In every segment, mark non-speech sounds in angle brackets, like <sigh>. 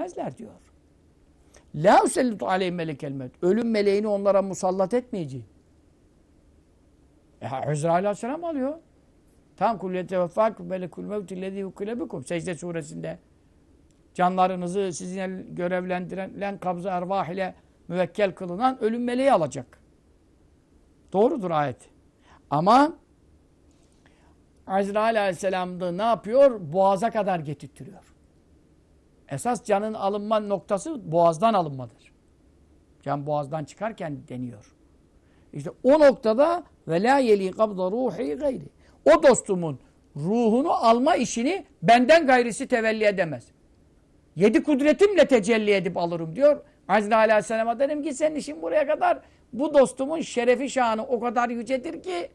etmezler diyor. La usellitu aleyhim melekel mevt. Ölüm meleğini onlara musallat etmeyeceğim. E, Hüzra aleyhisselam alıyor. Tam kulliyete veffakum melekul mevti lezi hukile bikum. Secde suresinde canlarınızı sizinle görevlendiren kabza ervah ile müvekkel kılınan ölüm meleği alacak. Doğrudur ayet. Ama Azrail aleyhisselam da ne yapıyor? Boğaza kadar getirtiyor. Esas canın alınma noktası boğazdan alınmadır. Can boğazdan çıkarken deniyor. İşte o noktada ve la kabza ruhi gayri. O dostumun ruhunu alma işini benden gayrisi tevelli edemez. Yedi kudretimle tecelli edip alırım diyor. Azrail Aleyhisselam'a dedim ki senin işin buraya kadar bu dostumun şerefi şanı o kadar yücedir ki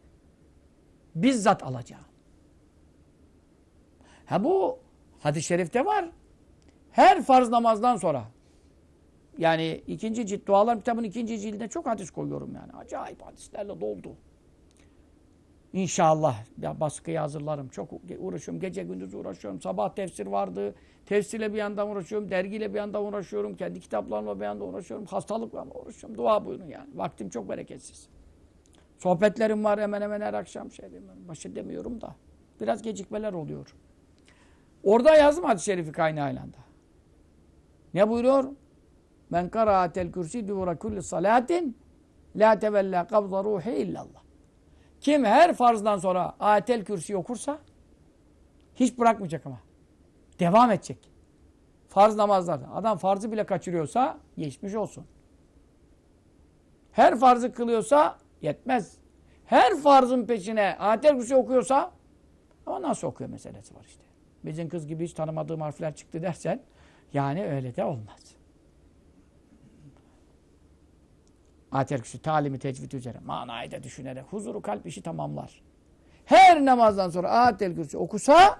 bizzat alacağım. Ha bu hadis-i şerifte var. Her farz namazdan sonra yani ikinci cilt dualar kitabın ikinci cildine çok hadis koyuyorum yani. Acayip hadislerle doldu. İnşallah ya baskıya hazırlarım. Çok uğraşıyorum. Gece gündüz uğraşıyorum. Sabah tefsir vardı. Tefsirle bir yandan uğraşıyorum. Dergiyle bir yandan uğraşıyorum. Kendi kitaplarımla bir yandan uğraşıyorum. Hastalıkla uğraşıyorum. Dua buyurun yani. Vaktim çok bereketsiz. Sohbetlerim var hemen hemen her akşam şey demiyorum. Başı demiyorum da. Biraz gecikmeler oluyor. Orada yazdım hadis-i şerifi kaynağıyla da. Ne buyuruyor? Men karaatel kürsi duvura kulli salatin la tevella kabza ruhi illallah. Kim her farzdan sonra ayetel kürsi okursa hiç bırakmayacak ama. Devam edecek. Farz namazlarda. Adam farzı bile kaçırıyorsa geçmiş olsun. Her farzı kılıyorsa yetmez. Her farzın peşine ayetel kürsi okuyorsa ama nasıl okuyor meselesi var işte. Bizim kız gibi hiç tanımadığım harfler çıktı dersen yani öyle de olmaz. Ayetel Kürsü talimi tecvid üzere manayı da düşünerek huzuru kalp işi tamamlar. Her namazdan sonra Ayetel Kürsü okusa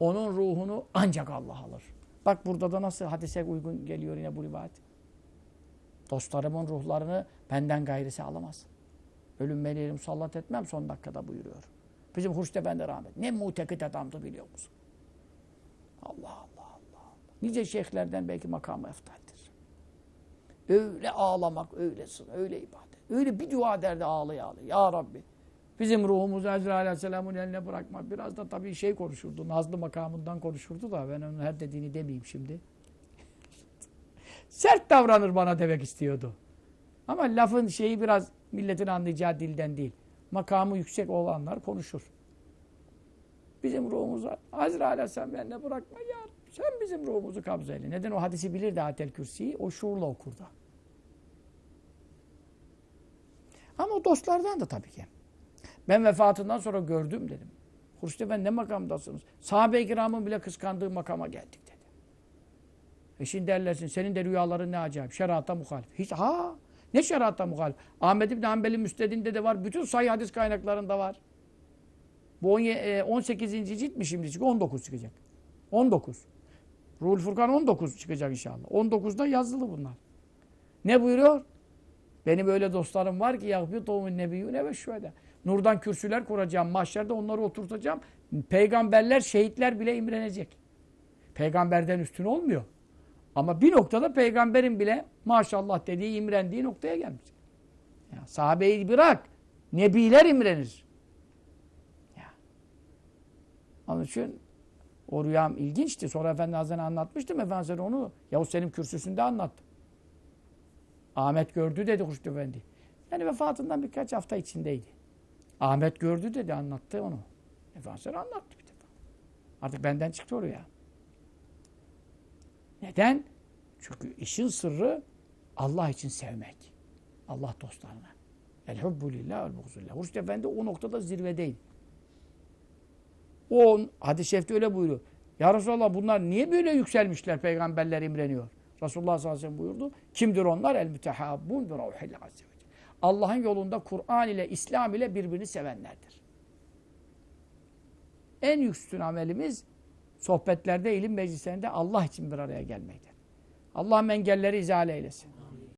onun ruhunu ancak Allah alır. Bak burada da nasıl hadise uygun geliyor yine bu rivayet. Dostlarımın ruhlarını benden gayrisi alamaz. Ölüm meleğini musallat etmem son dakikada buyuruyor. Bizim Hurşit Efendi rahmet. Ne mutekit adamdı biliyor musun? Allah. Allah. Nice şeyhlerden belki makamı eftaldir. Öyle ağlamak, öyle sın, öyle ibadet. Öyle bir dua derdi ağlaya ağlaya. Ya Rabbi bizim ruhumuzu Ezra Aleyhisselam'ın eline bırakma. Biraz da tabii şey konuşurdu. Nazlı makamından konuşurdu da ben onun her dediğini demeyeyim şimdi. <laughs> Sert davranır bana demek istiyordu. Ama lafın şeyi biraz milletin anlayacağı dilden değil. Makamı yüksek olanlar konuşur. Bizim ruhumuzu Azrail Aleyhisselam eline bırakma ya. Sen bizim ruhumuzu kabza eyle. Neden o hadisi bilirdi Atel Kürsi'yi? O şuurla okurdu. Ama o dostlardan da tabii ki. Ben vefatından sonra gördüm dedim. Hurşit Efendi ne makamdasınız? Sahabe-i kiramın bile kıskandığı makama geldik dedi. E şimdi derlersin senin de rüyaların ne acayip. Şerata muhalif. Hiç ha ne şerata muhalif? Ahmet İbni Hanbel'in müstedinde de var. Bütün sayı hadis kaynaklarında var. Bu 18. cilt mi şimdi çıkıyor? 19 çıkacak. 19. Ruhul Furkan 19 çıkacak inşallah. 19'da yazılı bunlar. Ne buyuruyor? Benim öyle dostlarım var ki yahbitumun nebiyyune ve şühede. Nurdan kürsüler kuracağım. Mahşerde onları oturtacağım. Peygamberler, şehitler bile imrenecek. Peygamberden üstün olmuyor. Ama bir noktada peygamberin bile maşallah dediği imrendiği noktaya gelmiş. Ya, sahabeyi bırak. Nebiler imrenir. Ya. Onun için o rüyam ilginçti. Sonra Efendi Hazretleri anlatmıştım. Efendi Hazretleri onu Yavuz Selim kürsüsünde anlattı. Ahmet gördü dedi Huşt Efendi. Yani vefatından birkaç hafta içindeydi. Ahmet gördü dedi anlattı onu. Efendi Hazretleri anlattı bir defa. Artık benden çıktı oraya. Neden? Çünkü işin sırrı Allah için sevmek. Allah dostlarına. El hubbu lillah vel buğzullah. Hurşit Efendi o noktada zirvedeydi. O hadis-i şerifte öyle buyuruyor. Ya Resulallah bunlar niye böyle yükselmişler peygamberler imreniyor? Resulullah sallallahu aleyhi ve sellem buyurdu. Kimdir onlar? El mütehabbun bi ruhil azze ve Allah'ın yolunda Kur'an ile İslam ile birbirini sevenlerdir. En üstün amelimiz sohbetlerde, ilim meclislerinde Allah için bir araya gelmektir. Allah engelleri izale eylesin.